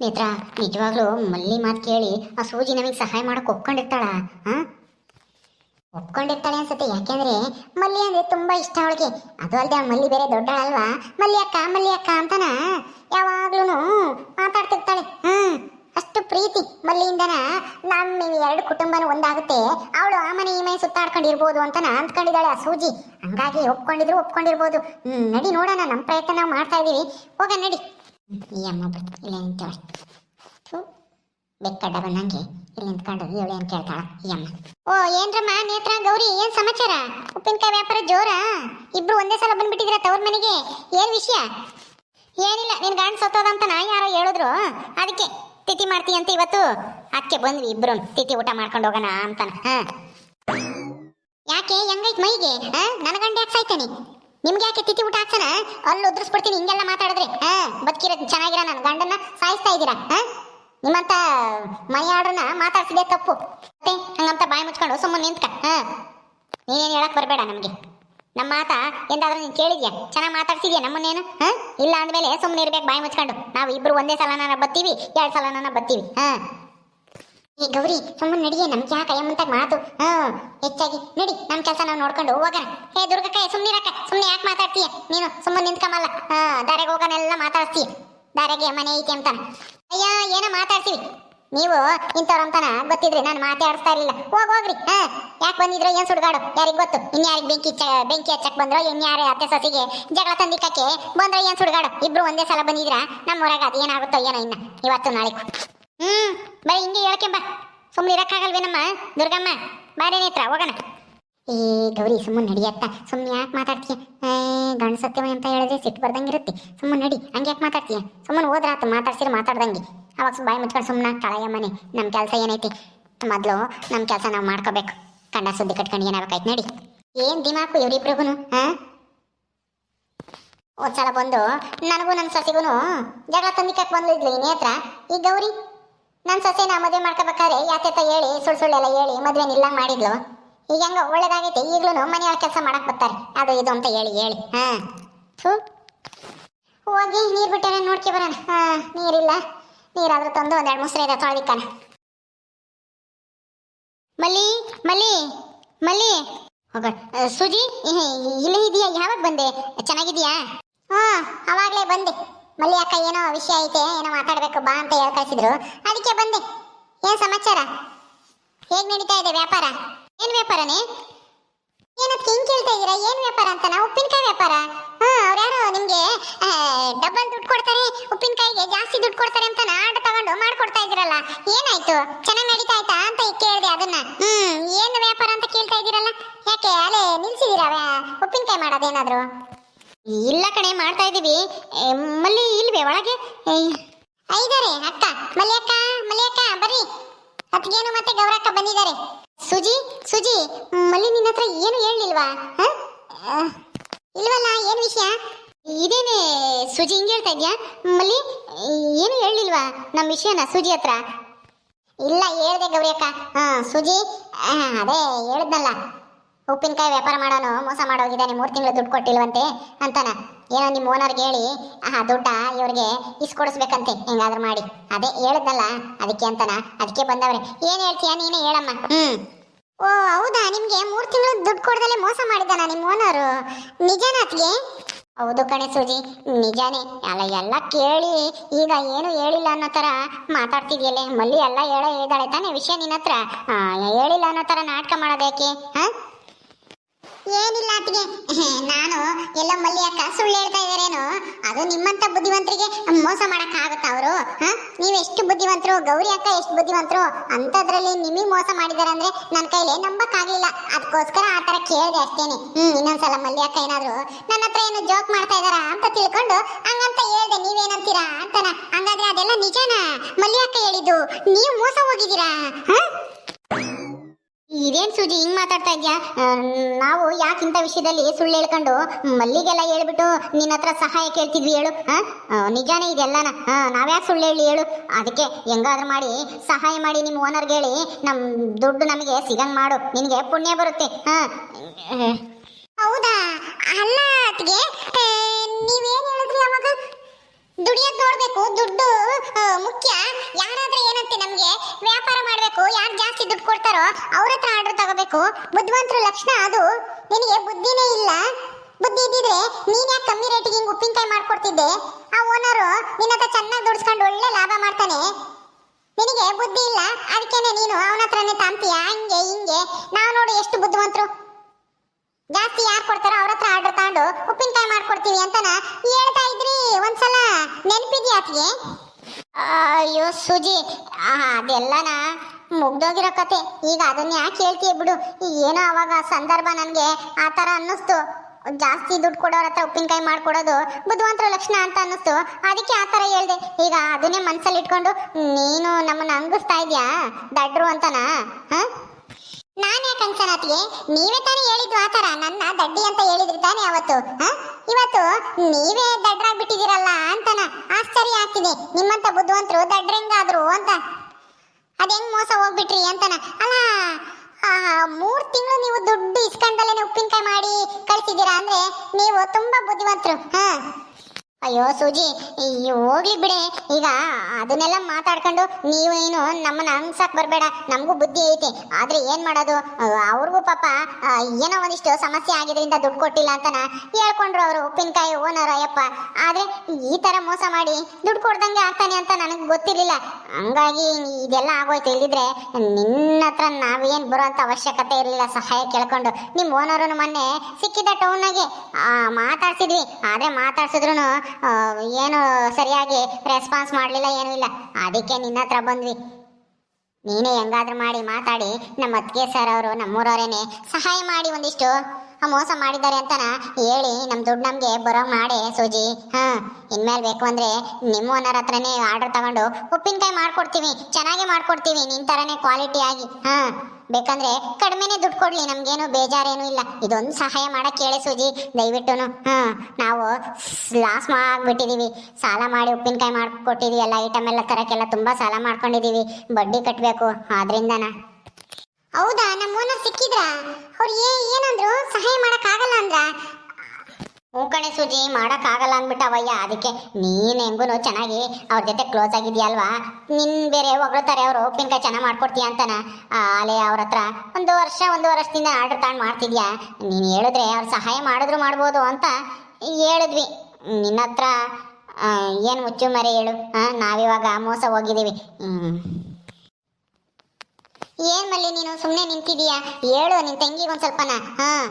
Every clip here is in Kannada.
ನೇತ್ರ ನಿಜವಾಗ್ಲೂ ಮಲ್ಲಿ ಮಾತು ಕೇಳಿ ಆ ಸೂಜಿ ನಮಗೆ ಸಹಾಯ ಮಾಡಕ್ ಒಪ್ಕೊಂಡಿರ್ತಾಳ? ಹಾ ಒಪ್ಕೊಂಡಿರ್ತಾಳೆ ಅನ್ಸುತ್ತೆ, ಯಾಕೆಂದ್ರೆ ಮಲ್ಲಿ ಅಂದ್ರೆ ತುಂಬಾ ಇಷ್ಟ ಅವಳಿಗೆ. ಅದು ಅಲ್ಲದೆ ಆ ಮಲ್ಲಿ ಬೇರೆ ದೊಡ್ಡಳಲ್ವಾ ಮಲ್ಲಿ ಅಕ್ಕ ಮಲ್ಲಿ ಅಕ್ಕ ಅಂತಾನ? ಯಾವಾಗ್ಲೂ ಮಾತಾಡ್ತಿರ್ತಾಳೆ. ಹ್ಮ್, ಅಷ್ಟು ಪ್ರೀತಿ ಮಲ್ಲಿಯಿಂದನ? ನಮ್ಮ ಎರಡು ಕುಟುಂಬನೂ ಒಂದಾಗುತ್ತೆ. ಅವಳು ಆ ಮನೆ ಈ ಮನೆ ಸುತ್ತಾಡ್ಕೊಂಡಿರ್ಬೋದು ಅಂತ ನಾ ಅಂದ್ಕೊಂಡಿದ್ದಾಳೆ ಆ ಸೂಜಿ. ಹಂಗಾಗಿ ಒಪ್ಕೊಂಡಿದ್ರು, ಒಪ್ಕೊಂಡಿರ್ಬೋದು. ಹ್ಮ್, ನಡಿ ನೋಡೋಣ ನಮ್ಮ ಪ್ರಯತ್ನ ನಾವು ಮಾಡ್ತಾ ಇದೀವಿ. ಹೋಗ ನಡಿ. ಈ ಅಮ್ಮ ಬಿಟ್ಟು ಇಲ್ಲೇ ನಿಂತವಳೆ. ಥು, ಬೆಕ್ಕಡ್ಡ ಬಂದಂಗೆ ಇಲ್ಲಿ ನಿಂತ್ಕೊಂಡು ಇವಳು ಏನು ಕೇಳ್ತಾಳ ಈ ಓ ಏನ್ರಮ್ಮ ನೇತ್ರ ಗೌರಿ ಏನ್ ಸಮಾಚಾರ? ಉಪ್ಪಿನಕಾಯಿ ವ್ಯಾಪಾರ ಜೋರ? ಇಬ್ರು ಒಂದೇ ಸಲ ಬಂದ್ಬಿಟ್ಟಿದ್ರ ತವ್ರ ಮನೆಗೆ? ಏನ್ ವಿಷಯ? ಏನಿಲ್ಲ ನಿನ್ ಗಂಡ ನಾ ಯಾರೋ ಹೇಳಿದ್ರು. ಅದಕ್ಕೆ ತಿಥಿ ಮಾಡ್ತೀಯ ಅಂತ ಇವತ್ತು. ಅದಕ್ಕೆ ಬಂದ್ವಿ ಇಬ್ರು. ತಿಥಿ ಊಟ ಮಾಡ್ಕೊಂಡು ಹೋಗೋಣ ಅಂತಾನ. ಹಾ. ಯಾಕೆ ಹೆಂಗೈತ್ ಮೈಗೆ? ಹಾ? ನನ್ನ ಗಂಡ ಯಾಕೆ ಸಾಯ್ತಾನೆ? ನಿಮ್ಗೆ ಯಾಕೆ ತಿಥಿ ಊಟ ಹಾಕ್ಸನ? ಅಲ್ಲಿ ಉದ್ರಿಸ್ಬಿಡ್ತೀನಿ, ಹಿಂಗೆಲ್ಲ ಮಾತಾಡಿದ್ರೆ. ಹಾ, ಬದುಕಿರೋ ಚೆನ್ನಾಗಿರೋ ನಾನು ಗಂಡನ್ನ ಸಾಯಿಸ್ತಾ ಇದ್ದೀರಾ? ಹಾ? ನಿಮ್ಮಂತ ಮೈಯಾಡ್ರನ್ನ ಮಾತಾಡ್ಸಿದೆ ತಪ್ಪು? ಮತ್ತೆ ಹಂಗಂತ ಬಾಯಿ ಮುಚ್ಕೊಂಡು ಸುಮ್ಮನೆ ನಿಂತ್ಕ. ಹಾ? ನೀನೇನು ಹೇಳಕ್ ಬರಬೇಡ ನಮಗೆ. ನಮ್ಮ ಮಾತ, ಎಂದಾದ್ರೂ ನೀನು ಕೇಳಿದ್ಯಾ? ಚೆನ್ನಾಗಿ ಮಾತಾಡ್ಸಿದ್ಯಾ ನಮ್ಮನ್ನೇನು? ಹಾ? ಇಲ್ಲ ಅಂದಮೇಲೆ ಸುಮ್ಮನೆ ಇರ್ಬೇಕು ಬಾಯಿ ಮುಚ್ಕೊಂಡು. ನಾವು ಇಬ್ರು ಒಂದೇ ಸಲನ ಬತ್ತೀವಿ ಎರಡು ಸಲನ ಬತ್ತೀವಿ ಹಾ? ಏ, ಗೌರಿ ಸುಮ್ಮನೆ ನಡಿಯೇ ನಮ್ಗೆ ಯಾಕೆ ಮುಂತಾಗ ಮಾತು. ಹಾ, ಹೆಚ್ಚಾಗಿ ನಡಿ, ನಮ್ ಕೆಲಸ ನಾವು ನೋಡ್ಕೊಂಡು ಹೋಗೋಣ. ಹೇ, ದುರ್ಗಕ್ಕ ಸುಮ್ಮನಿರಕ್ಕ ಸುಮ್ಮನೆ ಯಾಕೆ ಮಾತಾಡ್ತೀಯ? ನೀನು ಸುಮ್ಮನೆ ನಿಂತ್ಕಮಲ್ಲ ಹಾ ದಾರೆಗೆ ಎಲ್ಲ ಮಾತಾಡ್ತೀಯ ದಾರೆಗೆ ಮನೆ ಐತಿ ಅಂತಾನ. ಅಯ್ಯ, ಏನೋ ಮಾತಾಡ್ತೀವಿ? ನೀವು ಇಂಥವ್ರಂತಾನ ಗೊತ್ತಿದ್ರಿ ನಾನು ಮಾತಾಡಿಸ್ತಾ ಇರಲಿಲ್ಲ. ಹೋಗ್, ಹೋಗ್ರಿ. ಹಾ, ಯಾಕೆ ಬಂದಿದ್ರು, ಏನ್ ಸುಡ್ಗಾಡು, ಯಾರಿಗೆ ಗೊತ್ತು? ಇನ್ಯಾರಿಗೆ ಬೆಂಕಿ ಚ ಬೆಂಕಿ ಹಚ್ಚಕ್ ಬಂದ್ರೋ, ಇನ್ಯಾರ ಅತ್ತೆ ಸೊಸಿಗೆ ಜಗಳ ತಂದಿಕ್ಕಕ್ಕೆ ಬಂದ್ರೆ, ಏನ್ ಸುಡ್ಗಾಡು? ಇಬ್ರು ಒಂದೇ ಸಲ ಬಂದಿದ್ರ? ನಮ್ಮ ಊರಾಗ ಅದು ಏನಾಗುತ್ತೋ ಏನೋ ಇನ್ನ. ಇವತ್ತು ನಾಳೆ ಹ್ಮ್ ಬರೀ ಹಿಂಗೆ ಹೇಳ್ಕೆಂಬ ಸುಮ್ಮನೆ ಇರಕ್ಕಾಗಲ್ವೇನಮ್ಮ? ದುರ್ಗಮ್ಮ ಬಾರಿ ನೇತ್ರ ಹೋಗೋಣ. ಏ, ಗೌರಿ ಸುಮ್ಮನೆ ನಡಿಯತ್ತ ಸುಮ್ಮನೆ ಯಾಕೆ ಮಾತಾಡ್ತೀಯ? ಏ ಗಂಡ ಅಂತ ಹೇಳಿದ್ರೆ ಸಿಟ್ಟು ಬರ್ದಂಗಿರುತ್ತೆ. ಸುಮ್ಮನೆ ನಡಿ, ಹಂಗೆ ಯಾಕೆ ಮಾತಾಡ್ತೀಯ? ಸುಮ್ಮನೆ ಓದ್ರಾತ ಮಾತಾಡ್ಸಿರ ಮಾತಾಡ್ದಂಗೆ. ಅವಾಗ ಬಾಯಿ ಮುಚ್ಕೊಂಡು ಸುಮ್ಮನೆ ಕಳೆಯ ಮನೆ. ನಮ್ಮ ಕೆಲಸ ಏನೈತಿ? ಮೊದಲು ನಮ್ಮ ಕೆಲಸ ನಾವು ಮಾಡ್ಕೋಬೇಕು. ಕಂಡ ಸುದ್ದಿ ಕಟ್ಕೊಂಡು ಏನಾಗಬೇಕಾಯ್ತು ನಡಿ. ಏನು ದಿಮಾಕು ಇವರಿಬ್ರಿಗೂ ಹಾಂ ಒಂದ್ಸಲ ಬಂದು, ನನಗೂ ನನ್ನ ಸಸಿಗೂ ಜಗಳ ತಂದಿಕ್ಕಕ್ಕೆ ಬಂದಿದ್ಲು ಈ ನೇತ್ರ ಈ ಗೌರಿ ನನ್ನ ಸೊಸೆನ ಮದುವೆ ಮಾಡ್ಕೋಬೇಕಾದ್ರೆ ಯಾತೆತ ಹೇಳಿ, ಸುಳ್ಳು ಸುಳ್ಳೆಲ್ಲ ಹೇಳಿ ಮದುವೆ ನಿಲ್ಲಂಗ್ ಮಾಡಿದ್ಲು. ಈಗ ಹೆಂಗ ಒಳ್ಳೇದಾಗೈತೆ ಈಗಲೂ ಮನೆಯವ್ರ ಕೆಲಸ ಮಾಡಕ್ ಬರ್ತಾರೆ. ಅದು ಇದು ಅಂತ ಹೇಳಿ ಹೇಳಿ. ಹಾ. ಹೋಗಿ ನೀರು ಬಿಟ್ಟಾರೆ ನೋಡ್ಕೊ ಬರೋಣ. ಹಾ ನೀರಿಲ್ಲ ನೀರಾದ್ರೂ ತಂದು ಒಂದೆರಡು ಮುಸ್ರೆ ಇದೆ, ತೊಳೆದಿಕ್ಕಾನ. ಮಲ್ಲಿ ಮಲ್ಲಿ ಮಲ್ಲಿ. ಸುಜಿ ಇಲ್ಲೇ ಇದೆಯಾ? ಯಾವಾಗ ಬಂದೆ? ಚೆನ್ನಾಗಿದೆಯಾ ಹಾ, ಅವಾಗಲೇ ಬಂದೆ. ಮಲ್ಲಿ ಅಕ್ಕ ಏನೋ ವಿಷಯ ಐತೆ, ಏನೋ ಮಾತಾಡ್ಬೇಕು, ಬಾ ಅಂತ ಹೇಳಿ ಕಳಿಸಿದ್ರು. ಅದಕ್ಕೆ ಬಂದೆ. ಏನ್ ಸಮಾಚಾರ? ಹೇಗ್ ನಡೀತಾ ಇದೆ ವ್ಯಾಪಾರ? ಏನ್ ವ್ಯಾಪಾರನೇ? ಏನಕ್ಕೆ ಹಿಂಗ್ ಕೇಳ್ತಾ ಇದೀರಾ? ಏನ್ ವ್ಯಾಪಾರ ಅಂತನಾ ಉಪ್ಪಿನಕಾಯಿ ವ್ಯಾಪಾರ. ಹಾ, ಅವ್ರ್ಯಾರು ನಿಮ್ಗೆ ಡಬ್ಬಲ್ ದುಡ್ಡು ಕೊಡ್ತಾರೆ, ಉಪ್ಪಿನಕಾಯಿಗೆ ಜಾಸ್ತಿ ದುಡ್ಡು ಕೊಡ್ತಾರೆ ಅಂತ ಆರ್ಡರ್ ತಗೊಂಡು ಮಾಡ್ಕೊಡ್ತಾ ಇದ್ದೀರಲ್ಲ, ಏನಾಯ್ತು? ಚೆನ್ನಾಗಿ ನಡೀತಾ ಆಯ್ತಾ ಅಂತ ಕೇಳಿದೆ ಅದನ್ನ. ಹ್ಮ್, ಏನ್ ವ್ಯಾಪಾರ ಅಂತ ಕೇಳ್ತಾ ಇದ್ದೀರಲ್ಲ ಯಾಕೆ ಅಲ್ಲೇ ನಿಲ್ಸಿದೀರಾ ವ್ಯಾ- ಉಪ್ಪಿನಕಾಯಿ ಮಾಡೋದೇನಾದ್ರು? ಇಲ್ಲ ಕಣೆ ಮಾಡ್ತಾ ಇದ್ದೀವಿ. ಮಲ್ಲಿ ಇಲ್ವೇ ಒಳಗೆ? ಐದಾರೆ ಅಕ್ಕ. ಮಲ್ಲಿಯಕ್ಕ ಅಕ್ಕ ಮಲ್ಲಿ ಅಕ್ಕ ಬರ್ರಿ. ಅತ್ತಿಗೇನು ಮತ್ತೆ ಗೌರಕ್ಕ ಬಂದಿದ್ದಾರೆ. ಸುಜಿ ಸುಜಿ ಮಲ್ಲಿ ನಿನ್ನ ಹತ್ರ ಏನು ಹೇಳಿಲ್ವಾ ಹ? ಆ, ಇಲ್ವಲ್ಲ ಏನ್ ವಿಷಯ? ಇದೇನೆ ಸುಜಿ ಹಿಂಗೆ ಹೇಳ್ತಾ ಇದ್ಯಾ? ಮಲ್ಲಿ ಏನು ಹೇಳಿಲ್ವಾ ನಮ್ಮ ವಿಷಯನ ಸುಜಿ ಹತ್ರ? ಇಲ್ಲ ಹೇಳ್ದೆ ಗೌರಿ ಅಕ್ಕ. ಹಾ ಸುಜಿ ಅದೇ ಹೇಳಿದ್ನಲ್ಲ. ಉಪ್ಪಿನಕಾಯಿ ವ್ಯಾಪಾರ ಮಾಡೋನು ಮೋಸ ಮಾಡೋಗಿದ್ದಾನೆ ಮೂರು ತಿಂಗಳು ದುಡ್ಡು ಕೊಟ್ಟಿಲ್ವಂತೆ ಅಂತಾನ. ಏನೋ ನಿಮ್ಮ ಓನರ್ಗೆ ಹೇಳಿ ಆ ದುಡ್ಡ ಇವ್ರಿಗೆ ಇಸ್ಕೊಡಿಸ್ಬೇಕಂತೆ ಹೆಂಗಾದ್ರೂ ಮಾಡಿ. ಅದೇ ಹೇಳಿದ್ನಲ್ಲ ಅದಕ್ಕೆ ಅಂತಾನ. ಅದಕ್ಕೆ ಬಂದವ್ರೆ ಏನು ಹೇಳ್ತೀಯ ನೀನೇ ಹೇಳಮ್ಮ. ಹ್ಞೂ ಓ ಹೌದಾ? ನಿಮಗೆ ಮೂರು ತಿಂಗಳು ದುಡ್ಡು ಕೊಡ್ದಲೆ ಮೋಸ ಮಾಡಿದ್ದಾನ ನಿಮ್ಮ ಓನರು ನಿಜಾನ ಅತ್ಗೆ? ಹೌದು ಕಣೆ ಸೂಜಿ ನಿಜಾನೇ. ಅಲ್ಲ ಎಲ್ಲ ಕೇಳಿ ಈಗ ಏನು ಹೇಳಿಲ್ಲ ಅನ್ನೋ ಥರ ಮಾತಾಡ್ತಿದ್ಯಲ್ಲೇ? ಮಲ್ಲಿ ಎಲ್ಲ ಹೇಳ ಹೇಳಿದಾಳೆ ತಾನೇ ವಿಷಯ ನಿನ್ನ ಹತ್ರ? ಹೇಳಿಲ್ಲ ಅನ್ನೋ ಥರ ನಾಟಕ ಮಾಡೋದೇಕೆ ಹಾಂ? ಏನಿಲ್ಲ ಅತ್ತಿಗೆ ನಾನು ಎಲ್ಲ ಮಲ್ಲಿ ಅಕ್ಕ ಸುಳ್ಳು ಹೇಳ್ತಾ ಇದ್ದಾರೇನು. ಅದು ನಿಮ್ಮಂತ ಬುದ್ಧಿವಂತರಿಗೆ ಮೋಸ ಮಾಡಕ್ ಆಗುತ್ತ ಅವರು? ನೀವ್ ಎಷ್ಟು ಬುದ್ಧಿವಂತರು? ಗೌರಿ ಅಕ್ಕ ಎಷ್ಟು ಬುದ್ಧಿವಂತರು? ಅಂತದ್ರಲ್ಲಿ ನಿಮಗೆ ಮೋಸ ಮಾಡಿದಾರೆ ಅಂದ್ರೆ ನನ್ನ ಕೈಲಿ ನಂಬಕ್ ಆಗಿಲ್ಲ ಅದಕ್ಕೋಸ್ಕರ ಆ ತರ ಕೇಳಿದೆ ಅಷ್ಟೇನೆ. ಹ್ಮ್, ಇನ್ನೊಂದ್ಸಲ ಮಲ್ಲಿ ಅಕ್ಕ ಏನಾದ್ರು ನನ್ನ ಹತ್ರ ಏನು ಜೋಕ್ ಮಾಡ್ತಾ ಇದಾರ ಅಂತ ತಿಳ್ಕೊಂಡು ಹಂಗಂತ ಹೇಳ್ದೆ, ನೀವೇನಂತೀರಾ ಅಂತನ. ಹಂಗಾದ್ರೆ ಅದೆಲ್ಲ ನಿಜನಾ? ಮಲ್ಲಿ ಅಕ್ಕ ಹೇಳಿದ್ದು, ನೀವು ಮೋಸ ಹೋಗಿದ್ದೀರಾ? ಇದೇನ್ ಸೂಜಿ, ಹಿಂಗ್ ಮಾತಾಡ್ತಾ ಇದ್ಯಾ? ನಾವು ಯಾಕೆ ಇಂಥ ವಿಷಯದಲ್ಲಿ ಸುಳ್ಳು ಹೇಳ್ಕೊಂಡು ಮಲ್ಲಿಗೆಲ್ಲ ಹೇಳ್ಬಿಟ್ಟು ನಿನ್ನ ಹತ್ರ ಸಹಾಯ ಕೇಳ್ತಿದ್ವಿ ಹೇಳು ನಿಜಾನೇ ಇದೆಲ್ಲನ? ನಾವ್ಯಾಕೆ ಸುಳ್ಳು ಹೇಳಿ ಹೇಳು? ಅದಕ್ಕೆ ಹೆಂಗಾದ್ರೂ ಮಾಡಿ, ಸಹಾಯ ಮಾಡಿ ನಿಮ್ಮ ಓನರ್ಗೆ ಹೇಳಿ ನಮ್ಮ ದುಡ್ಡು ನಮಗೆ ಸಿಗಂಗ್ ಮಾಡು, ನಿನಗೆ ಪುಣ್ಯ ಬರುತ್ತೆ ಹೌದಾ? ಅಲ್ಲ ನೀವೇನ್ ಹೇಳಿದ್ರಿ ಅವಾಗ? ದುಡಿಯೋದ್ ನೋಡ್ಬೇಕು, ದುಡ್ಡು ಮುಖ್ಯ. ಯಾರಾದ್ರೆ ಏನಂತೆ ನಮ್ಗೆ? ವ್ಯಾಪಾರ ಮಾಡ್ಬೇಕು, ಯಾರು ಜಾಸ್ತಿ ದುಡ್ಡು ಕೊಡ್ತಾರೋ ಅವ್ರ ಹತ್ರ ಆರ್ಡರ್ ತಗೋಬೇಕು. ಬುದ್ಧಿವಂತರ ಲಕ್ಷಣ ಅದು. ನಿನಗೆ ಬುದ್ಧಿನೇ ಇಲ್ಲ. ಬುದ್ಧಿ ಇದ್ದಿದ್ರೆ ನೀನ್ ಯಾಕೆ ಕಮ್ಮಿ ರೇಟಿಗೆ ಹಿಂಗ್ ಉಪ್ಪಿನಕಾಯಿ ಮಾಡ್ಕೊಡ್ತಿದ್ದೆ? ಆ ಓನರು ನಿನ್ನ ಹತ್ರ ಚೆನ್ನಾಗಿ ದುಡ್ಸ್ಕೊಂಡು ಒಳ್ಳೆ ಲಾಭ ಮಾಡ್ತಾನೆ. ನಿನಗೆ ಬುದ್ಧಿ ಇಲ್ಲ. ಅದಕ್ಕೇನೆ ನೀನು ಅವನ ಹತ್ರನೇ ತಾಂತೀಯ? ಹಂಗೆ, ಹಿಂಗೆ. ನಾವು ನೋಡು ಎಷ್ಟು ಬುದ್ಧಿವಂತರು. ಜಾಸ್ತಿ ಯಾರು ಕೊಡ್ತಾರೋ ಅವ್ರ ಹತ್ರ ಆರ್ಡರ್ ತಗೊಂಡು ಉಪ್ಪಿನಕಾಯಿ ಮಾಡ್ಕೊಡ್ತೀವಿ ಅಂತನ ಹೇಳ್ತಾ ಇದ್ರಿ ಒಂದ್ಸಲ ನೆನಪಿದ್ಯಾ ಆತಿಗೆ ಅಯ್ಯೋ ಸುಜಿ ಅದೆಲ್ಲನ ಮುಗ್ದೋಗಿರೋ ಕತೆ. ಈಗ ಅದನ್ನ ಯಾಕೆ ಹೇಳ್ತೀಯ ಬಿಡು. ಏನೋ ಅವಾಗ ಸಂದರ್ಭ ನನಗೆ ಆ ಥರ ಅನ್ನಿಸ್ತು. ಜಾಸ್ತಿ ದುಡ್ಡು ಕೊಡೋರ ಹತ್ರ ಉಪ್ಪಿನಕಾಯಿ ಮಾಡ್ಕೊಡೋದು ಬುದ್ಧಿವಂತರ ಲಕ್ಷಣ ಅಂತ ಅನ್ನಿಸ್ತು. ಅದಕ್ಕೆ ಆ ಥರ ಹೇಳ್ದೆ. ಈಗ ಅದನ್ನೇ ಮನಸ್ಸಲ್ಲಿ ಇಟ್ಕೊಂಡು ನೀನು ನಮ್ಮನ್ನು ಅಂಗಿಸ್ತಾ ಇದೆಯಾ? ದಡ್ರು ಅಂತನಾ, ಹಾಂ? ನಾನು ಯಾಕೆ ನೀವೇ ತಾನೇ ಹೇಳಿದ್ದು ಆ ಥರ. ನನ್ನ ದಡ್ಡಿ ಅಂತ ಹೇಳಿದ್ರಿ ತಾನೇ ಅವತ್ತು ಹ? ಇವತ್ತು ನೀವೇ ದಡ್ರಾಗ್ಬಿಟ್ಟಿದ್ದೀರಲ್ಲ ಅಂತನ ಆಶ್ಚರ್ಯ ಆಗ್ತಿದೆ. ನಿಮ್ಮಂತ ಬುದ್ಧಿವಂತರು ದಡ್ರೆಂಗಾದ್ರು ಅಂತ. ಅದೆಂಗ್ ಮೋಸ ಹೋಗ್ಬಿಟ್ರಿ ಅಂತನ. ಅಲ್ಲ ಆ, ಮೂರ್ ತಿಂಗಳು ನೀವು ದುಡ್ಡು ಇಸ್ಕೊಂಡಲ್ಲೇನೆ ಉಪ್ಪಿನಕಾಯಿ ಮಾಡಿ ಕಳ್ಸಿದ್ದೀರಾ ಅಂದ್ರೆ ನೀವು ತುಂಬಾ ಬುದ್ಧಿವಂತರು ಹಾ? ಅಯ್ಯೋ ಸೂಜಿ ಹೋಗ್ಲಿ ಬಿಡೆ. ಈಗ ಅದನ್ನೆಲ್ಲ ಮಾತಾಡ್ಕೊಂಡು ನೀವು ಏನು ನಮ್ಮನ್ನ ಹಂಗ್ಸಕ್ ಬರಬೇಡ, ನಮಗೂ ಬುದ್ಧಿ ಐತೆ. ಆದ್ರೆ ಏನ್ ಮಾಡೋದು? ಅವ್ರಿಗೂ ಪಾಪ ಏನೋ ಒಂದಿಷ್ಟು ಸಮಸ್ಯೆ ಆಗಿದ್ರಿಂದ ದುಡ್ಡು ಕೊಟ್ಟಿಲ್ಲ ಅಂತನ ಹೇಳ್ಕೊಂಡ್ರು ಅವರು ಉಪ್ಪಿನಕಾಯಿ ಓನರ್ ಅಯ್ಯಪ್ಪ. ಆದ್ರೆ ಈ ತರ ಮೋಸ ಮಾಡಿ ದುಡ್ಡು ಕೊಡ್ದಂಗೆ ಆಗ್ತಾನೆ ಅಂತ ನನಗೆ ಗೊತ್ತಿರ್ಲಿಲ್ಲ. ಹಂಗಾಗಿ ಇದೆಲ್ಲ ಆಗೋಯ್ತು. ಇಲ್ಲಿದ್ರೆ ನಿನ್ನ ಹತ್ರ ನಾವೇನ್ ಬರೋಂತ ಅವಶ್ಯಕತೆ ಇರಲಿಲ್ಲ. ಸಹಾಯ ಕೇಳ್ಕೊಂಡು ನಿಮ್ಮ ಓನರನ್ನು ಮೊನ್ನೆ ಸಿಕ್ಕಿದ ಟೌನ್ನಾಗೆ ಮಾತಾಡ್ಸಿದ್ವಿ. ಆದ್ರೆ ಮಾತಾಡ್ಸಿದ್ರು ಏನು ಸರಿಯಾಗಿ ರೆಸ್ಪಾನ್ಸ್ ಮಾಡಲಿಲ್ಲ, ಏನೂ ಇಲ್ಲ. ಅದಕ್ಕೆ ನಿನ್ನ ಹತ್ರ ಬಂದ್ವಿ. ನೀನೇ ಹೆಂಗಾದ್ರೂ ಮಾಡಿ ಮಾತಾಡಿ ನಮ್ಮ ಅತ್ತಿಗೆ ಸರ್ ಅವರು, ನಮ್ಮೂರವರೇನೆ ಸಹಾಯ ಮಾಡಿ ಒಂದಿಷ್ಟು. ಮೋಸ ಮಾಡಿದ್ದಾರೆ ಅಂತನ ಹೇಳಿ ನಮ್ಮ ದುಡ್ಡು ನಮಗೆ ಬರೋ ಮಾಡಿ ಸೂಜಿ. ಹಾ, ಇನ್ಮೇಲೆ ಬೇಕು ಅಂದ್ರೆ ನಿಮ್ಮ ಓನರ್ ಹತ್ರನೇ ಆರ್ಡರ್ ತಗೊಂಡು ಉಪ್ಪಿನಕಾಯಿ ಮಾಡ್ಕೊಡ್ತೀವಿ, ಚೆನ್ನಾಗಿ ಮಾಡ್ಕೊಡ್ತೀವಿ ನಿನ್ನ ಥರನೇ ಕ್ವಾಲಿಟಿ ಆಗಿ. ಹಾ, ಬೇಕಂದ್ರೆ ಕಡಿಮೆನೆ ದುಡ್ಡು ಕೊಡ್ಲಿ, ನಮ್ಗೇನು ಬೇಜಾರೇನು ಇಲ್ಲ. ಇದೊಂದು ಸಹಾಯ ಮಾಡಕ್ ಹೇಳಿ ಸೂಜಿ ದಯವಿಟ್ಟು ಹಾ, ನಾವು ಲಾಸ್ ಮಾಡ್ಬಿಟ್ಟಿದೀವಿ. ಸಾಲ ಮಾಡಿ ಉಪ್ಪಿನಕಾಯಿ ಮಾಡ್ಕೊಟ್ಟಿದೀವಿ, ಎಲ್ಲ ಐಟಮ್ ಎಲ್ಲ ತರಕ್ಕೆಲ್ಲ ತುಂಬಾ ಸಾಲ ಮಾಡ್ಕೊಂಡಿದೀವಿ. ಬಡ್ಡಿ ಕಟ್ಟಬೇಕು ಆದ್ರಿಂದನ. ಹೌದಾ? ನಮ್ಮ ಓನರ್ ಸಿಕ್ಕಿದ್ರಾ? ಅವ್ರು ಏ, ಏನಂದ್ರು? ಸಹಾಯ ಮಾಡಕ್ ಆಗಲ್ಲ ಅಂದ್ರ? ಹ್ಞೂ ಕಣೆ ಸೂಜಿ ಮಾಡಕ್ ಆಗಲ್ಲ ಅಂದ್ಬಿಟ್ಟವಯ್ಯ ಅದಕ್ಕೆ ನೀನು ಹೆಂಗೂ ಚೆನ್ನಾಗಿ ಅವ್ರ ಜೊತೆ ಕ್ಲೋಸ್ ಆಗಿದ್ಯಲ್ವಾ? ನಿನ್ ಬೇರೆ ಹೊಗಳ್ತಾರೆ ಅವರು, ಉಪ್ಪಿನಕಾಯಿ ಚೆನ್ನಾಗಿ ಮಾಡ್ಕೊಡ್ತೀಯ ಅಂತನ? ಅಲೆ ಅವ್ರ ಹತ್ರ ಒಂದು ವರ್ಷ, ಒಂದು ವರ್ಷದಿಂದ ಆರ್ಡರ್ ತಗೊಂಡು ಮಾಡ್ತಿದ್ಯಾ? ನೀನು ಹೇಳಿದ್ರೆ ಅವ್ರು ಸಹಾಯ ಮಾಡಿದ್ರು ಮಾಡ್ಬೋದು ಅಂತ ಹೇಳಿದ್ವಿ. ನಿನ್ನ ಹತ್ರ ಏನು ಮುಚ್ಚು ಮರೆ ಹೇಳು? ಹಾಂ ನಾವಿವಾಗ ಮೋಸ ಹೋಗಿದ್ದೀವಿ. ಹ್ಮ್. ಏನ್ ಮಲ್ಲಿ ನೀನು? ಸುಮ್ಮನೆ ನಿಂತಿದೀಯಾ? ಹೇಳು, ನಿನ್ ತಂಗಿಗೆ ಒಂದ್ ಸ್ವಲ್ಪನ. ಹಾ.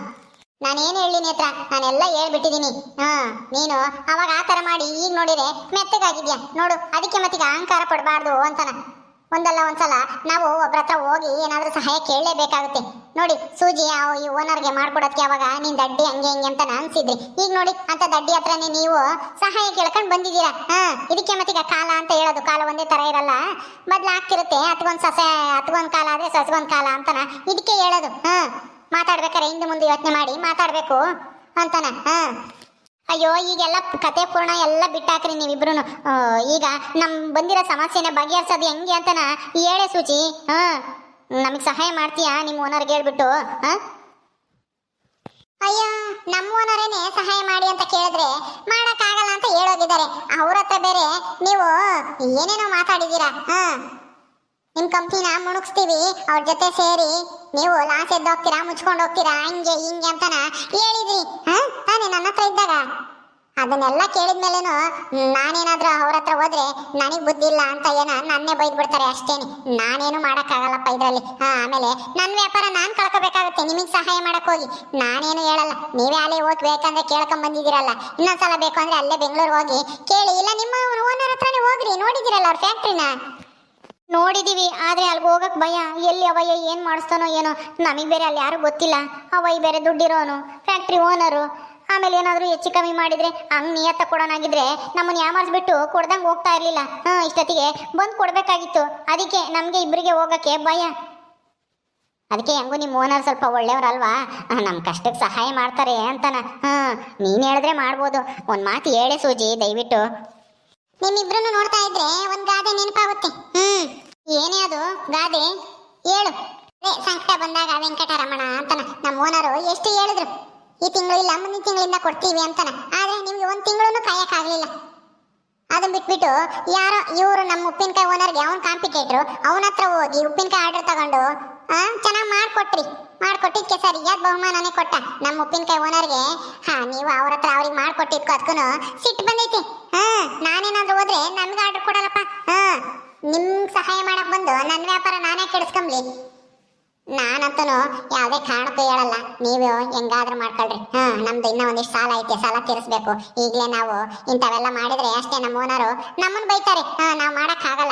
ನಾನೇನ್ ಹೇಳಿ ನೇತ್ರ ನಾನೆಲ್ಲ ಹೇಳ್ಬಿಟ್ಟಿದೀನಿ. ಹಾ. ನೀನು ಅವಾಗ ಆ ಮಾಡಿ, ಈಗ ನೋಡಿದ್ರೆ ಮೆತ್ತಗಾಗಿದ್ಯಾ? ನೋಡು, ಅದಕ್ಕೆ ಮತ್ತೀಗ ಅಹಂಕಾರ ಪಡಬಾರ್ದು ಅಂತನ. ಒಂದಲ್ಲ ಒಂದ್ಸಲ ನಾವು ಒಬ್ರ ಹತ್ರ ಹೋಗಿ ಏನಾದ್ರೂ ಸಹಾಯ ಕೇಳಲೇಬೇಕಾಗುತ್ತೆ. ನೋಡಿ, ಸೂಜಿ, ಆ, ಈ ಓನರ್ಗೆ ಮಾಡ್ಕೊಡೋದಕ್ಕೆ ಅವಾಗ ನೀನ್ ದಡ್ಡಿ ಹಂಗೆ ಹಿಂಗೆ ಅಂತ ಅನ್ಸಿದ್ರಿ. ಈಗ ನೋಡಿ, ಅಂತ ದಡ್ಡಿ ಹತ್ರನೇ ನೀವು ಸಹಾಯ ಕೇಳ್ಕೊಂಡು ಬಂದಿದ್ದೀರಾ? ಹಾ, ಇದಕ್ಕೆ ಮತ್ತೀಗ ಕಾಲ ಅಂತ ಹೇಳೋದು, ಕಾಲ ಒಂದೇ ತರ ಇರಲ್ಲ. ಬದಲಾಗ್ತಿರುತ್ತೆ ಅತ್ಗೊಂದು ಸಸೆ, ಅತ್ಗೊಂದು ಕಾಲ ಆದ್ರೆ ಸಸ್ಗೊಂದ್ ಕಾಲ ಅಂತನ. ಇದಕ್ಕೆ ಹೇಳೋದು, ಹಾ, ಮಾತಾಡ್ಬೇಕಾರೆ ಹಿಂದೆ ಮುಂದೆ ಯೋಚನೆ ಮಾಡಿ ಮಾತಾಡ್ಬೇಕು ಅಂತನ, ಹಾ. ಅಯ್ಯೋ, ಈಗೆಲ್ಲ ಕತೆ ಪೂರ್ಣ ಎಲ್ಲ ಬಿಟ್ಟಾಕ್ರಿ ನೀವಿಬ್ರು ಈಗ ನಮ್ಮ ಬಂದಿರೋ ಸಮಸ್ಯೆನ ಬಗೆಹರಿಸೋದು ಹೆಂಗೆ ಅಂತನ ಹೇಳೆ ಸೂಚಿ ಹಾಂ ನಮಗೆ ಸಹಾಯ ಮಾಡ್ತೀಯಾ ನಿಮ್ಮ ಓನರ್ಗೆ ಹೇಳ್ಬಿಟ್ಟು ಹಾಂ ಅಯ್ಯೋ, ನಮ್ಮ ಓನರೇನೆ ಸಹಾಯ ಮಾಡಿ ಅಂತ ಕೇಳಿದ್ರೆ ಮಾಡೋಕ್ಕಾಗಲ್ಲ ಅಂತ ಹೇಳೋಗಿದ್ದಾರೆ. ಅವ್ರ ಹತ್ರ ಬೇರೆ ನೀವು ಏನೇನೋ ಮಾತಾಡಿದ್ದೀರಾ ಹಾ ನಿಮ್ ಕಂಪ್ನಿನ ಮುಣುಗಿಸ್ತೀವಿ, ಅವ್ರ ಜೊತೆ ಸೇರಿ ನೀವು ಲಾಸ್ ಎದ್ದು ಹೋಗ್ತೀರಾ, ಮುಚ್ಕೊಂಡು ಹೋಗ್ತೀರಾ, ಹಿಂಗೆ ಹಿಂಗೆ ಅಂತನ ಹೇಳಿದ್ರಿ. ತಾನೇ ನನ್ನ ಹತ್ರ ಇದ್ದಾಗ? ಅದನ್ನೆಲ್ಲ ಕೇಳಿದ್ಮೇಲೇನು ನಾನೇನಾದ್ರೂ ಅವ್ರ ಹತ್ರ ಹೋದ್ರೆ ನನಗ್ ಬುದ್ಧಿ ಇಲ್ಲ ಅಂತ ಏನ ನನ್ನೇ ಬೈದ್ ಬಿಡ್ತಾರೆ ಅಷ್ಟೇನೆ. ನಾನೇನು ಮಾಡೋಕ್ಕಾಗಲ್ಲಪ್ಪ ಇದರಲ್ಲಿ. ಹಾ, ಆಮೇಲೆ ನನ್ನ ವ್ಯಾಪಾರ ನಾನ್ ಕಳ್ಕೊಬೇಕಾಗುತ್ತೆ, ನಿಮಗೆ ಸಹಾಯ ಮಾಡಕ್ ಹೋಗಿ. ನಾನೇನು ಹೇಳಲ್ಲ. ನೀವೇ ಅಲ್ಲೇ ಹೋಗಿ ಬೇಕಂದ್ರೆ ಕೇಳ್ಕೊಂಡ್ ಬಂದಿದ್ದೀರಲ್ಲ. ಇನ್ನೊಂದ್ಸಲ ಬೇಕು ಅಂದ್ರೆ ಅಲ್ಲೇ ಬೆಂಗಳೂರು ಹೋಗಿ ಕೇಳಿ. ಇಲ್ಲ, ನಿಮ್ಮ ಓನರ್ ಹತ್ರನೇ ಹೋಗ್ರಿ. ನೋಡಿದಿರಲ್ಲ ಅವ್ರ ಫ್ಯಾಕ್ಟ್ರಿನ ನೋಡಿದೀವಿ, ಆದ್ರೆ ಅಲ್ಲಿಗೆ ಹೋಗಕ್ ಭಯ. ಎಲ್ಲಿ ಅವಯ್ಯ, ಏನ್ ಮಾಡಿಸ್ತಾನೋ ಏನೋ. ನಮಗೆ ಬೇರೆ ಅಲ್ಲಿ ಯಾರು ಗೊತ್ತಿಲ್ಲ. ಅವಯ್ಯ ಬೇರೆ ದುಡ್ಡಿರೋನು ಫ್ಯಾಕ್ಟ್ರಿ ಓನರು ಆಮೇಲೆ ಏನಾದರೂ ಹೆಚ್ಚು ಕಮ್ಮಿ ಮಾಡಿದ್ರೆ, ಹಂಗೆ ನಿಯತ್ತ ಕೊಡೋನಾಗಿದ್ರೆ ನಮ್ಮನ್ನ ಯಾಮಾರಿಸ್ಬಿಟ್ಟು ಕೊಡ್ದಂಗೆ ಹೋಗ್ತಾ ಇರ್ಲಿಲ್ಲ. ಹಾಂ, ಇಷ್ಟೊತ್ತಿಗೆ ಬಂದು ಕೊಡ್ಬೇಕಾಗಿತ್ತು. ಅದಕ್ಕೆ ನಮಗೆ ಇಬ್ಬರಿಗೆ ಹೋಗಕ್ಕೆ ಭಯ. ಅದಕ್ಕೆ ಹೆಂಗು ನಿಮ್ಮ ಓನರ್ ಸ್ವಲ್ಪ ಒಳ್ಳೆಯವರಲ್ವಾ ನಮ್ಮ ಕಷ್ಟಕ್ಕೆ ಸಹಾಯ ಮಾಡ್ತಾರೆ ಅಂತನ. ಹಾಂ, ನೀನು ಹೇಳಿದ್ರೆ ಮಾಡ್ಬೋದು. ಒಂದು ಮಾತು ಹೇಳೇ ಸೂಜಿ, ದಯವಿಟ್ಟು. ನಿಮ್ಮಿಬ್ರು ನೋಡ್ತಾ ಇದ್ರೆ ಒಂದ್ ಗಾದೆ ನೆನಪಾಗುತ್ತೆ. ಹ್ಮ್ ಗಾದೆ ಹೇಳು ಸಂಕಟ ಬಂದಾಗ ವೆಂಕಟರಮಣ ಅಂತನ. ನಮ್ಮ ಓನರು ಎಷ್ಟು ಹೇಳಿದ್ರು? ಈ ತಿಂಗಳು ಇಲ್ಲ, ಮುಂದಿನ ತಿಂಗಳಿಂದ ಕೊಡ್ತೀವಿ ಅಂತನ. ಆದ್ರೆ ನಿಮ್ಗೆ ಒಂದ್ ತಿಂಗಳೂ ಕಾಯಕ್ಕಾಗ್ಲಿಲ್ಲ ಅದನ್ನ ಬಿಟ್ಬಿಟ್ಟು ಯಾರೋ, ಇವರು ನಮ್ಮ ಉಪ್ಪಿನಕಾಯಿ ಓನರ್ಗೆ ಅವನ್ ಕಾಂಪಿಟೇಟ್ರು ಅವನ ಹತ್ರ ಹೋಗಿ ಉಪ್ಪಿನಕಾಯಿ ಆರ್ಡರ್ ತಗೊಂಡು ಚೆನ್ನಾಗಿ ಮಾಡ್ಕೊಟ್ರಿ. ಮಾಡ್ಕೊಟ್ಟಿದ್ಕೆ ಸರಿಯಾದ ಬಹುಮಾನನೇ ಕೊಟ್ಟ? ನಮ್ಮ ಉಪ್ಪಿನಕಾಯಿ ಓನರ್ಗೆ, ಹಾ, ನೀವು ಅವ್ರ ಹತ್ರ ಅವ್ರಿಗೆ ಮಾಡ್ಕೊಟ್ಟಿದ್ಕೋ ಅದಕ್ಕೂ ಸಿಟ್ಟು ಬಂದೈತಿ. ಹಾ, ನಾನೇನಾದ್ರೂ ಹೋದ್ರೆ ನನ್ಗೆ ಆರ್ಡರ್ ಕೊಡಲ್ಲಪ್ಪ. ಹಾ. ನಿಮ್ ಸಹಾಯ ಮಾಡಕ್ ಬಂದು ನನ್ನ ವ್ಯಾಪಾರ ನಾನೇ ಕೆಡಿಸ್ಕೊಂಬ್ಲಿ. ನಾನಂತೂ ಯಾವುದೇ ಕಾರಣಕ್ಕೂ ಹೇಳಲ್ಲ. ನೀವು ಹೆಂಗಾದ್ರೂ ಮಾಡ್ಕೊಳ್ರಿ. ಹಾ, ನಮ್ದು ಇನ್ನೂ ಒಂದಿಷ್ಟು ಸಾಲ ಐತೆ, ಸಾಲ ತೀರಿಸ್ಬೇಕು. ಈಗಲೇ ನಾವು ಇಂಥವೆಲ್ಲ ಮಾಡಿದ್ರೆ ಅಷ್ಟೇ ನಮ್ಮ ಓನರು ನಮ್ಮನ್ನು ಬೈತಾರೆ. ಹಾ, ನಾವು ಮಾಡೋಕ್ಕಾಗಲ್ಲ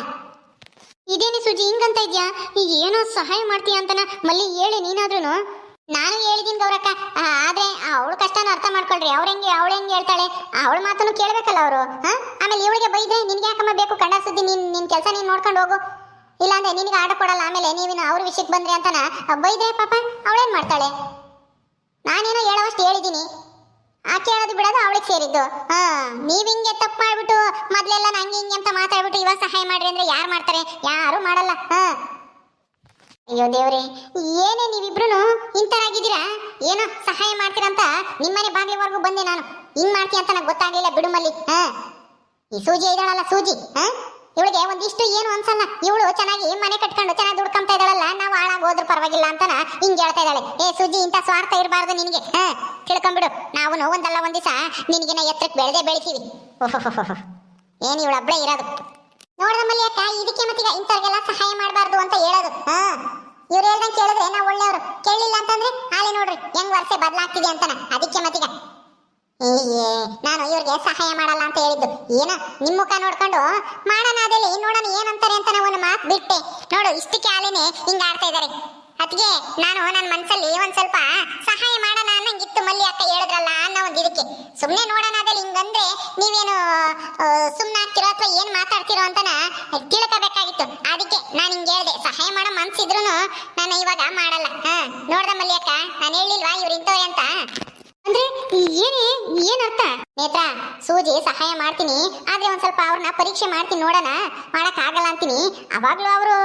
ಇದೇನಿ ಸುಜಿ, ಹಿಂಗಂತ ಇದೆಯಾ? ಈಗ ಏನೋ ಸಹಾಯ ಮಾಡ್ತೀಯ ಅಂತನ ಮಲ್ಲಿ ಹೇಳಿ ನೀನಾದ್ರೂ ನಾನು ಹೇಳಿದೀನಿ ಗೌರಕ್ಕ ಕಷ್ಟನ ಅರ್ಥ ಮಾಡ್ಕೊಳ್ರಿ. ಅವ್ರ ಹೆಂಗೆ ಅವಳು ಹೆಂಗೆ ಹೇಳ್ತಾಳೆ? ಅವಳ ಮಾತನ್ನು ಕೇಳಬೇಕಲ್ಲ ಅವರು, ಹಾ? ಆಮೇಲೆ ಇವಳಿಗೆ ಬೈದ್ರೆ ನಿನ್ಗೆ ಯಾಕಮ್ಮ ಬೇಕು? ಕಂಡ ಸುದ್ದಿ ನೀನು ನಿನ್ ಕೆಲಸ ನೀನು ನೋಡ್ಕೊಂಡು ಹೋಗು. ಇಲ್ಲಾಂದ್ರೆ ನಿನಗೆ ಆಡ ಕೊಡಲ್ಲ, ಆಮೇಲೆ ನೀವಿನ ಅವ್ರ ವಿಷಯಕ್ಕೆ ಬಂದ್ರಿ ಅಂತನ? ಬೈದ್ರೆ ಪಾಪ ಅವಳೇನು ಮಾಡ್ತಾಳೆ? ನಾನೇನೋ ಹೇಳೋವಷ್ಟು ಹೇಳಿದ್ದೀನಿ ಆ ಕೇಳೋದು ಬಿಡೋದು ಅವಳಿಗೆ ಸೇರಿದ್ದು. ಹಾ, ನೀವು ಹಿಂಗೆ ತಪ್ಪು ಮಾಡಿಬಿಟ್ಟು ಮೊದ್ಲೆಲ್ಲ ನಂಗೆ ಹಿಂಗೆ ಅಂತ ಮಾತಾಡ್ಬಿಟ್ಟು ಇವಾಗ ಸಹಾಯ ಮಾಡ್ರಿ ಅಂದ್ರೆ ಯಾರು ಮಾಡ್ತಾರೆ? ಯಾರು ಮಾಡಲ್ಲ. ಹಾ. ಅಯ್ಯೋ ದೇವ್ರೆ, ಏನೇ ನೀವಿಬ್ರು ಇಂತರಾಗಿದ್ದೀರಾ ಏನೋ ಸಹಾಯ ಮಾಡ್ತೀರಂತ ನಿಮ್ಮನೆ ಬಾಗಿಲವರೆಗೂ ಬಂದೆ ನಾನು. ಹಿಂಗ್ ಮಾಡ್ತೀನಿ ಅಂತ ನಂಗೆ ಗೊತ್ತಾಗ್ಲಿಲ್ಲ ಬಿಡುಮಲ್ಲಿ ಹಾ? ಈ ಸೂಜಿ ಇದ್ದಾಳಲ್ಲ ಸೂಜಿ, ಹಾ? ಇವಳಿಗೆ ಒಂದಿಷ್ಟು ಏನು ಅನ್ಸಲ್ಲ. ಇವಳು ಚೆನ್ನಾಗಿ ಮನೆ ಕಟ್ಕೊಂಡು ಚೆನ್ನಾಗಿ ದುಡ್ಕೊಂತ ಇದ್ದಾಳಲ್ಲ, ನಾವು ಹಾಳಾಗಿ ಹೋದ್ರು ಪರವಾಗಿಲ್ಲ ಅಂತನ ಹಿಂಗ್ ಹೇಳ್ತಾ ಇದ್ದಾಳೆ. ಏ ಸೂಜಿ, ಇಂಥ ಸ್ವಾರ್ಥ ಇರಬಾರ್ದು ನಿನಗೆ, ಹಾ? ತಿಳ್ಕೊಂಬಿಡು ನಾವು ಒಂದಲ್ಲ ಒಂದ್ ದಿವಸ ನಿನಗಿನ ಎತ್ತರಕ್ಕೆ ಬೆಳೆದೇ ಬೆಳಿತೀವಿ. ಏನು ಏನ್ ಇವಳು ಅಬ್ಬಳೇ ಇರೋದು ಮಲ್ಲಿ ಅಕ್ಕ, ಇದಕ್ಕೆ ಮತ್ತೀಗ ಇಂಥವ್ರಿಗೆಲ್ಲ ಸಹಾಯ ಮಾಡಬಾರ್ದು ಅಂತ ಹೇಳೋದು. ಇವ್ರು ಹೇಳ್ದಂಗೆ ಕೇಳಿದ್ರೆ ನಾವು ಒಳ್ಳೆಯವರು. ಕೇಳಿಲ್ಲ ಅಂತಂದ್ರೆ ಹಾಲೆ ನೋಡ್ರಿ, ಹೆಂಗ್ ವರ್ಷ ಬದಲಾಗ್ತಿದೆ ಅಂತಾನ. ಅದಕ್ಕೆ ಮತ್ತೀಗ ಏ ನಾನು ಇವ್ರಿಗೆ ಸಹಾಯ ಮಾಡಲ್ಲ ಅಂತ ಹೇಳಿದ್ದು. ಏನ ನಿಮ್ಮ ಮುಖ ನೋಡ್ಕೊಂಡು, ಮಾಡೋಣ ಅದೇ ನೋಡೋಣ ಏನಂತಾರೆ ಅಂತ ನಾವು ಮಾತು ಬಿಟ್ಟೆ. ನೋಡು, ಇಷ್ಟಕ್ಕೆ ಆಲೇನೆ ಹಿಂಗ ಆಡ್ತಾ ಇದಾರೆ. ಅದಕ್ಕೆ ನಾನು ನನ್ನ ಮನಸ್ಸಲ್ಲಿ ಒಂದ್ ಸ್ವಲ್ಪ ಸಹಾಯ ಮಾಡೋಣ ಅನ್ನಂಗಿತ್ತು ಮಲ್ಲಿ ಅಕ್ಕ ಹೇಳಿದ್ರಲ್ಲ ಅನ್ನೋ ಒಂದು ಇದಕ್ಕೆ. ಸುಮ್ಮನೆ ನೋಡೋಣ ಅದಲ್ಲಿ ಹಿಂಗಂದ್ರೆ ನೀವೇನು ಸುಮ್ಮನೆ ಆಗ್ತಿರೋ ಅಥವಾ ಏನು ಮಾತಾಡ್ತಿರೋ ಅಂತನ ತಿಳ್ಕೋಬೇಕಾಗಿತ್ತು. ಅದಕ್ಕೆ ನಾನು ಹಿಂಗೆ ಹೇಳಿದೆ, ಸಹಾಯ ಮಾಡೋ ಮನ್ಸಿದ್ರು ನಾನು ಇವಾಗ ಮಾಡಲ್ಲ. ಹಾ, ನೋಡ್ದ ಮಲ್ಲಿ ಅಕ್ಕ, ನಾನು ಹೇಳಿಲ್ವಾ ಇವ್ರು ಇಂಥವ್ರೆ ಅಂತ? ಅಂದ್ರೆ ಏನೇ ಏನರ್ಥ ನೇತ್ರ ಸೂಜಿ ಸಹಾಯ ಮಾಡ್ತೀನಿ, ಆದ್ರೆ ಒಂದ್ ಸ್ವಲ್ಪ ಅವ್ರನ್ನ ಪರೀಕ್ಷೆ ಮಾಡ್ತೀನಿ ನೋಡೋಣ. ಮಾಡಕ್ ಆಗಲ್ಲ ಅಂತೀನಿ. ಅವಾಗ್ಲೂ ಅವರು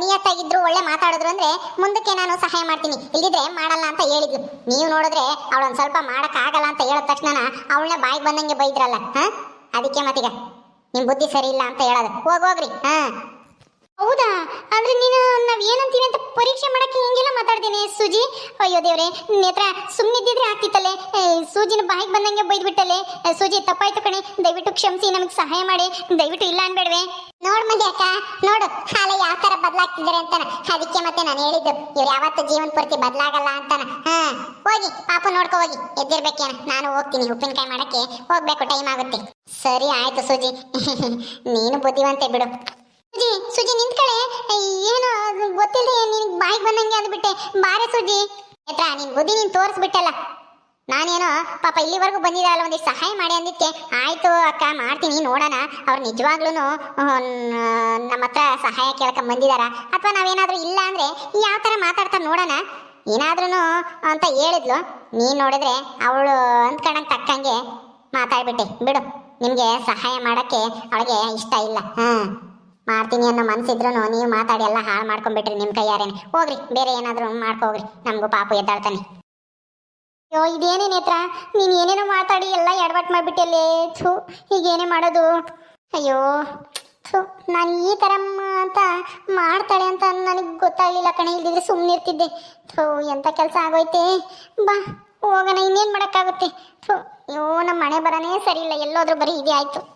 ನಿಯತ್ತಾಗಿದ್ರು, ಒಳ್ಳೆ ಮಾತಾಡಿದ್ರು ಅಂದ್ರೆ ಮುಂದಕ್ಕೆ ನಾನು ಸಹಾಯ ಮಾಡ್ತೀನಿ. ಇಲ್ಲಿದ್ರೆ ಮಾಡಲ್ಲ ಅಂತ ಹೇಳಿದ್ಲು. ನೀವು ನೋಡಿದ್ರೆ ಅವಳೊಂದ್ ಸ್ವಲ್ಪ ಮಾಡಕ್ ಆಗಲ್ಲ ಅಂತ ಹೇಳಿದ ತಕ್ಷಣ ಅವಳನ್ನ ಬಾಯಿ ಬಂದಂಗೆ ಬೈದ್ರಲ್ಲ, ಹ? ಅದಕ್ಕೆ ಮತ್ತೀಗ, ನಿಮ್ ಬುದ್ಧಿ ಸರಿ ಇಲ್ಲ ಅಂತ ಹೇಳೋದು. ಹೋಗೋಗ್ರಿ ಹಾ? ಹೌದಾ? ಅಂದ್ರೆ ನೀನು ನಾವ್ ಏನಂತೀವಿ ಅಂತ ಪರೀಕ್ಷೆ ಮಾಡಕ್ಕೆ ಹಿಂಗೆಲ್ಲ ಮಾತಾಡ್ತೀನಿ ಸೂಜಿ? ಅಯ್ಯೋ ದೇವ್ರೆ ನೇತ್ರ ಸುಮ್ಮನಿದ್ದಿದ್ರೆ ಆಗ್ತಿತ್ತಲ್ಲೇ. ಏ, ಸೂಜಿನ ಬಾಯಿಗೆ ಬಂದಂಗೆ ಬೈದ್ಬಿಟ್ಟಲೆ ಬಿಟ್ಟಲೆ ಸೂಜಿ ತಪ್ಪಾಯ್ತು ಕಣೆ. ದಯವಿಟ್ಟು ಕ್ಷಮಿಸಿ ನಮಗೆ ಸಹಾಯ ಮಾಡಿ. ದಯವಿಟ್ಟು ಇಲ್ಲ ಅನ್ಬೇಡ್ವೆ. ನೋಡ್ ಮಂದಿ ಅಕ್ಕ ನೋಡು. ಹಾಲ ಯಾವ ತರ ಬದಲಾಗ್ತಿದ್ದಾರೆ ಅಂತಾನ. ಅದಕ್ಕೆ ಮತ್ತೆ ನಾನು ಹೇಳಿದ್ದು. ಇವ್ರು ಯಾವತ್ತು ಜೀವನ ಪೂರ್ತಿ ಬದಲಾಗಲ್ಲ ಅಂತಾನ. ಹಾ ಹೋಗಿ ಪಾಪ ನೋಡ್ಕೊ ಹೋಗಿ. ಎದ್ದಿರ್ಬೇಕೇನ ನಾನು ಹೋಗ್ತೀನಿ ಉಪ್ಪಿನಕಾಯಿ ಮಾಡಕ್ಕೆ. ಹೋಗ್ಬೇಕು ಟೈಮ್ ಆಗುತ್ತೆ. ಸರಿ ಆಯ್ತು ಸೂಜಿ. ನೀನು ಬುದ್ಧಿವಂತೆ ಬಿಡು. ಸುಜಿ ಸುಜಿ ನಿಂತ್ಕಳೆ ಏನು ಗೊತ್ತಿಲ್ಲ ನಿನಗೆ ಬಾಯಿಗೆ ಬಂದಂಗೆ ಅಂದ್ಬಿಟ್ಟೆ ಬಾರೆ ಸುಜಿ ಆಯ್ತಾ ನಿನ್ ಬುದ್ಧಿ ನೀನ್ ತೋರಿಸ್ಬಿಟ್ಟಲ್ಲ. ನಾನೇನೋ, ಪಾಪ ಇಲ್ಲಿವರೆಗೂ ಬಂದಿದ್ದಾರಲ್ಲ ಒಂದಿಷ್ಟು ಸಹಾಯ ಮಾಡಿ ಅಂದಿಕ್ಕೆ ಆಯ್ತು ಅಕ್ಕ, ಮಾಡ್ತೀನಿ, ನೋಡೋಣ. ಅವ್ರು ನಿಜವಾಗ್ಲೂ ನಮ್ಮ ಹತ್ರ ಸಹಾಯ ಕೇಳ್ಕೊಂಡ್ ಬಂದಿದಾರ. ಅಥವಾ ನಾವೇನಾದ್ರೂ ಇಲ್ಲ ಅಂದ್ರೆ ಯಾವ ಥರ ಮಾತಾಡ್ತಾ ನೋಡೋಣ. ಏನಾದ್ರೂ ಅಂತ ಹೇಳಿದ್ಲು. ನೀನ್ ನೋಡಿದ್ರೆ ಅವಳು ಅಂದ್ಕೊಂಡಂಗೆ ತಕ್ಕಂಗೆ ಮಾತಾಡ್ಬಿಟ್ಟೆ. ಬಿಡು, ನಿಮ್ಗೆ ಸಹಾಯ ಮಾಡಕ್ಕೆ ಅವಳಿಗೆ ಇಷ್ಟ ಇಲ್ಲ. ಹಾ ಮಾಡ್ತೀನಿ ಅನ್ನೋ ಮನಸ್ಸಿದ್ರು ನೀವು ಮಾತಾಡಿ ಎಲ್ಲ ಹಾಳು ಮಾಡ್ಕೊಂಡ್ಬಿಟ್ರಿ ನಿಮ್ಮ ಕೈಯಾರೇನೆ. ಹೋಗ್ರಿ, ಬೇರೆ ಏನಾದರೂ ಮಾಡ್ಕೋಗ್ರಿ. ನಮಗೂ ಪಾಪು ಎದ್ದಾಳ್ತಾನೆ. ಅಯ್ಯೋ, ಇದೇನೇ ನೇತ್ರ? ನೀನು ಏನೇನೋ ಮಾತಾಡಿ ಎಲ್ಲ ಎಡವಟ್ ಮಾಡಿಬಿಟ್ಟಲ್ಲೇ. ಥೂ ಹೀಗೇನೇ ಮಾಡೋದು? ಅಯ್ಯೋ, ಥೂ, ನಾನು ಈ ಥರ ಅಂತ ಮಾಡ್ತಾಳೆ ಅಂತ ನನಗೆ ಗೊತ್ತಾಗಲಿಲ್ಲ ಕಣೆ, ಇಲ್ದಿದ್ರೆ ಸುಮ್ಮನೆ ಇರ್ತಿದ್ದೆ. ಥೂ ಎಂಥ ಕೆಲಸ ಆಗೋಯ್ತೆ? ಬಾ, ಹೋಗೋಣ, ಇನ್ನೇನು ಮಾಡೋಕ್ಕಾಗುತ್ತೆ? ಥೂ, ಅಯ್ಯೋ ನಮ್ಮ ಮನೆ ಬರನೇ ಸರಿ ಇಲ್ಲ ಎಲ್ಲೋದ್ರೂ ಬರೀ ಇದೇ ಆಯಿತು.